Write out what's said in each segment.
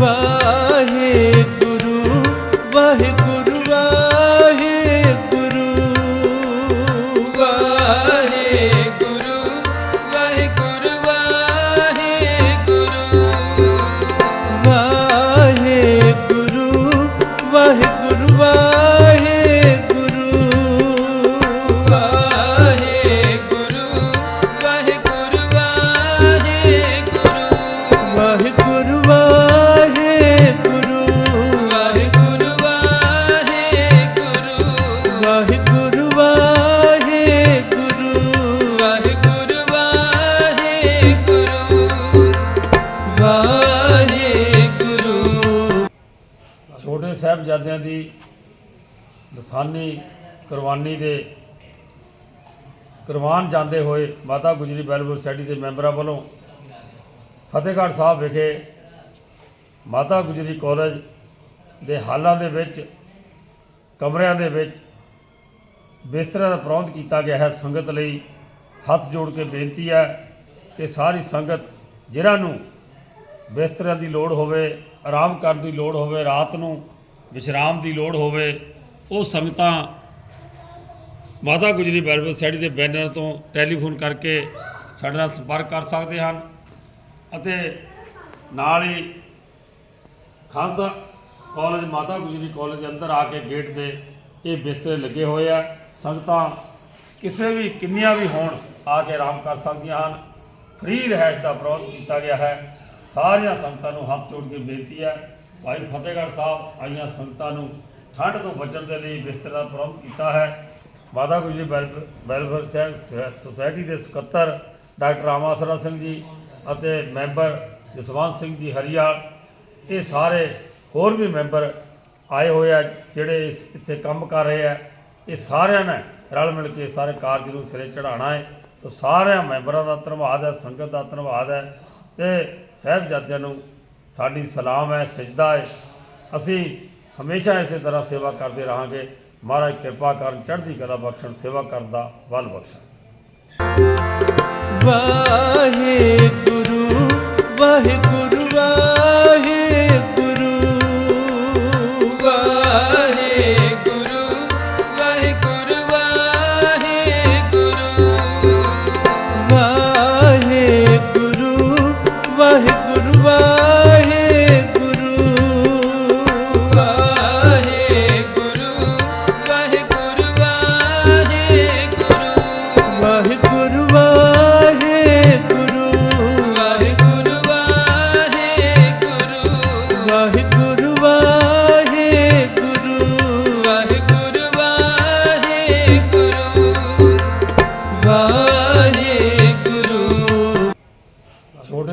ਵਾਹਿਗੁਰੂ ਵਾਹਿਗੁਰੂ ਸਾਹਿਬਜ਼ਾਦਿਆਂ ਦੀ ਦਸਾਨੀ, ਕੁਰਬਾਨੀ ਦੇ ਕੁਰਬਾਨ ਜਾਂਦੇ ਹੋਏ ਮਾਤਾ ਗੁਜਰੀ ਵੈਲਫੇਅਰ ਸੋਸਾਇਟੀ ਦੇ ਮੈਂਬਰਾਂ ਵੱਲੋਂ ਫਤਿਹਗੜ੍ਹ ਸਾਹਿਬ ਵਿਖੇ ਮਾਤਾ ਗੁਜਰੀ ਕਾਲਜ ਦੇ ਹਾਲਾਂ ਦੇ ਵਿੱਚ, ਕਮਰਿਆਂ ਦੇ ਵਿੱਚ ਬਿਸਤਰਿਆਂ ਦਾ ਪ੍ਰਬੰਧ ਕੀਤਾ ਗਿਆ ਹੈ। ਸੰਗਤ ਲਈ ਹੱਥ ਜੋੜ ਕੇ ਬੇਨਤੀ ਹੈ ਕਿ ਸਾਰੀ ਸੰਗਤ ਜਿਨ੍ਹਾਂ ਨੂੰ ਬਿਸਤਰਿਆਂ ਦੀ ਲੋੜ ਹੋਵੇ, ਆਰਾਮ ਕਰਨ ਦੀ ਲੋੜ ਹੋਵੇ, ਰਾਤ ਨੂੰ ਵਿਸ਼ਰਾਮ ਦੀ ਲੋੜ ਹੋਵੇ, ਉਹ ਸੰਗਤਾਂ ਮਾਤਾ ਗੁਜਰੀ ਵੈਲਫੇਅਰ ਸੈਡੀ ਦੇ ਬੈਨਰ ਤੋਂ ਟੈਲੀਫੋਨ ਕਰਕੇ ਸਾਡੇ ਨਾਲ ਸੰਪਰਕ ਕਰ ਸਕਦੇ ਹਨ ਅਤੇ ਨਾਲ ਹੀ ਖਾਲਸਾ ਕਾਲਜ, ਮਾਤਾ ਗੁਜਰੀ ਕਾਲਜ ਦੇ ਅੰਦਰ ਆ ਕੇ ਗੇਟ ਦੇ ਇਹ ਬਿਸਤਰੇ ਲੱਗੇ ਹੋਏ ਆ। ਸੰਗਤਾਂ ਕਿਸੇ ਵੀ ਕਿੰਨੀਆਂ ਵੀ ਹੋਣ ਆ ਕੇ ਆਰਾਮ ਕਰ ਸਕਦੀਆਂ ਹਨ। ਫ੍ਰੀ ਰਹਿائش ਦਾ ਪ੍ਰਬੰਧ ਕੀਤਾ ਗਿਆ ਹੈ। ਸਾਰੀਆਂ ਸੰਗਤਾਂ ਨੂੰ ਹੱਥ ਜੋੜ ਕੇ ਬੇਨਤੀ ਹੈ ਭਾਈ ਫਤਿਹਗੜ੍ਹ ਸਾਹਿਬ ਆਈਆਂ ਸੰਗਤਾਂ ਨੂੰ ਠੰਡ ਤੋਂ ਬਚਣ ਦੇ ਲਈ ਬਿਸਤਰੇ ਦਾ ਪ੍ਰਬੰਧ ਕੀਤਾ ਹੈ। Mata Gujri welfare- welfare society- society ਦੇ ਸਕੱਤਰ ਡਾਕਟਰ ਆਮਾਸਰਾ ਸਿੰਘ ਜੀ ਅਤੇ ਮੈਂਬਰ ਜਸਵੰਤ ਸਿੰਘ ਜੀ ਹਰੀਆਲ, ਇਹ ਸਾਰੇ ਹੋਰ ਵੀ ਮੈਂਬਰ ਆਏ ਹੋਏ ਆ ਜਿਹੜੇ ਇਸ ਇੱਥੇ ਕੰਮ ਕਰ ਰਹੇ ਆ। ਇਹ ਸਾਰਿਆਂ ਨੇ ਰਲ ਮਿਲ ਕੇ ਸਾਰੇ ਕਾਰਜ ਨੂੰ ਸਿਰੇ ਚੜਾਉਣਾ ਹੈ। ਸੋ ਸਾਰਿਆਂ ਮੈਂਬਰਾਂ ਦਾ ਧੰਨਵਾਦ ਹੈ, ਸੰਗਤ ਦਾ ਧੰਨਵਾਦ ਹੈ ਤੇ ਸਾਹਿਬਜ਼ਾਦਿਆਂ ਨੂੰ ਸਾਡੀ ਸਲਾਮ ਹੈ, ਸਜਦਾ ਹੈ। ਅਸੀਂ ਹਮੇਸ਼ਾ ਇਸੇ ਤਰ੍ਹਾਂ ਸੇਵਾ ਕਰਦੇ ਰਹਾਂਗੇ। ਮਹਾਰਾਜ ਕਿਰਪਾ ਕਰਨ, ਚੜ੍ਹਦੀ ਕਲਾ ਬਖਸ਼ਣ, ਸੇਵਾ ਕਰਨ ਦਾ ਬਲ ਬਖਸ਼ਣ। ਵਾਹਿਗੁਰੂ ਵਾਹਿਗੁਰੂ ਵਾਹਿਗੁਰੂ।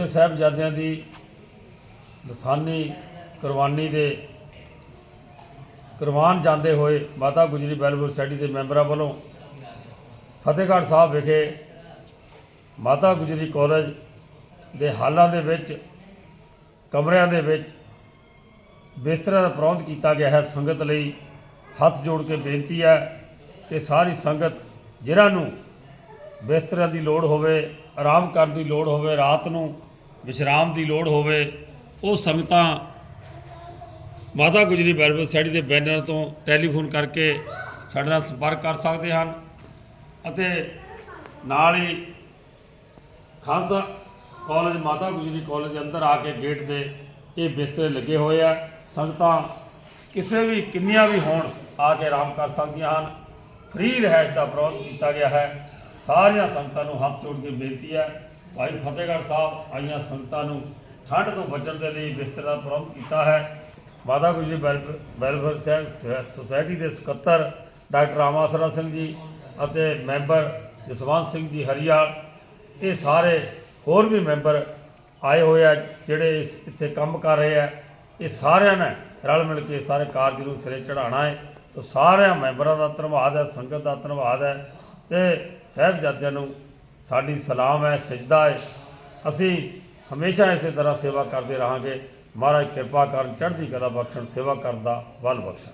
ਸਾਹਿਬਜ਼ਾਦਿਆਂ ਦੀ ਲਸਾਨੀ ਕੁਰਬਾਨੀ ਦੇ ਕੁਰਬਾਨ ਜਾਂਦੇ ਹੋਏ ਮਾਤਾ ਗੁਜਰੀ ਵੈਲਫੇਅਰ ਸੋਸਾਇਟੀ ਦੇ ਮੈਂਬਰਾਂ ਵੱਲੋਂ ਫਤਿਹਗੜ੍ਹ ਸਾਹਿਬ ਵਿਖੇ ਮਾਤਾ ਗੁਜਰੀ ਕਾਲਜ ਦੇ ਹਾਲਾਂ ਦੇ ਵਿੱਚ, ਕਮਰਿਆਂ ਦੇ ਵਿੱਚ ਬਿਸਤਰਾ ਦਾ ਪ੍ਰਬੰਧ ਕੀਤਾ ਗਿਆ ਹੈ। ਸੰਗਤ ਲਈ ਹੱਥ ਜੋੜ ਕੇ ਬੇਨਤੀ ਹੈ ਕਿ ਸਾਰੀ ਸੰਗਤ ਜਿਨ੍ਹਾਂ ਨੂੰ ਬਿਸਤਰਾ ਦੀ ਲੋੜ ਹੋਵੇ, ਆਰਾਮ ਕਰਨ ਦੀ ਲੋੜ ਹੋਵੇ, ਰਾਤ ਨੂੰ ਵਿਸ਼ਰਾਮ ਦੀ ਲੋੜ ਹੋਵੇ, ਉਹ ਸੰਗਤਾਂ ਮਾਤਾ ਗੁਜਰੀ ਵੈਲਫੇਅਰ ਸਾਈਡ ਦੇ ਬੈਨਰ ਤੋਂ ਟੈਲੀਫੋਨ ਕਰਕੇ ਸਾਡੇ ਨਾਲ ਸੰਪਰਕ ਕਰ ਸਕਦੇ ਹਨ ਅਤੇ ਨਾਲ ਹੀ ਖਾਲਸਾ ਕਾਲਜ, ਮਾਤਾ ਗੁਜਰੀ ਕਾਲਜ ਦੇ ਅੰਦਰ ਆ ਕੇ ਗੇਟ ਦੇ ਇਹ ਬਿਸਤਰੇ ਲੱਗੇ ਹੋਏ ਆ। ਸੰਗਤਾਂ ਕਿਸੇ ਵੀ, ਕਿੰਨੀਆਂ ਵੀ ਹੋਣ ਆ ਕੇ ਆਰਾਮ ਕਰ ਸਕਦੀਆਂ ਹਨ। ਫ੍ਰੀ ਰਹਿائش ਦਾ ਪ੍ਰਬੰਧ ਕੀਤਾ ਗਿਆ ਹੈ। ਸਾਰੀਆਂ ਸੰਗਤਾਂ ਨੂੰ ਹੱਥ ਜੋੜ ਕੇ ਬੇਨਤੀ ਹੈ ਭਾਈ ਫਤਿਹਗੜ੍ਹ ਸਾਹਿਬ ਆਈਆਂ ਸੰਗਤਾਂ ਨੂੰ ਠੰਡ ਤੋਂ ਬਚਣ ਦੇ ਲਈ ਬਿਸਤਰਾ ਪ੍ਰਬੰਧ ਕੀਤਾ ਹੈ। Mata Gujri welfare- welfare society- society ਦੇ ਸਕੱਤਰ ਡਾਕਟਰ ਰਾਮਾਸਰਾ ਸਿੰਘ ਜੀ ਅਤੇ ਮੈਂਬਰ ਜਸਵੰਤ ਸਿੰਘ ਜੀ ਹਰੀਆਲ, ਇਹ ਸਾਰੇ ਹੋਰ ਵੀ ਮੈਂਬਰ ਆਏ ਹੋਏ ਆ ਜਿਹੜੇ ਇਸ, ਇੱਥੇ ਕੰਮ ਕਰ ਰਹੇ ਆ। ਇਹ ਸਾਰਿਆਂ ਨੇ ਰਲ ਮਿਲ ਕੇ ਸਾਰੇ ਕਾਰਜ ਨੂੰ ਸਿਰੇ ਚੜਾਉਣਾ ਹੈ। ਸੋ ਸਾਰਿਆਂ ਮੈਂਬਰਾਂ ਦਾ ਧੰਨਵਾਦ ਹੈ, ਸੰਗਤ ਦਾ ਧੰਨਵਾਦ ਹੈ ਤੇ ਸਾਹਿਬਜ਼ਾਦਿਆਂ ਨੂੰ ਸਾਡੀ ਸਲਾਮ ਹੈ, ਸਜਦਾ ਹੈ। ਅਸੀਂ ਹਮੇਸ਼ਾ ਇਸੇ ਤਰ੍ਹਾਂ ਸੇਵਾ ਕਰਦੇ ਰਹਾਂਗੇ। ਮਹਾਰਾਜ ਕਿਰਪਾ ਕਰਨ, ਚੜ੍ਹਦੀ ਕਲਾ ਬਖਸ਼ਣ, ਸੇਵਾ ਕਰਨ ਦਾ ਬਲ ਬਖਸ਼ਣ।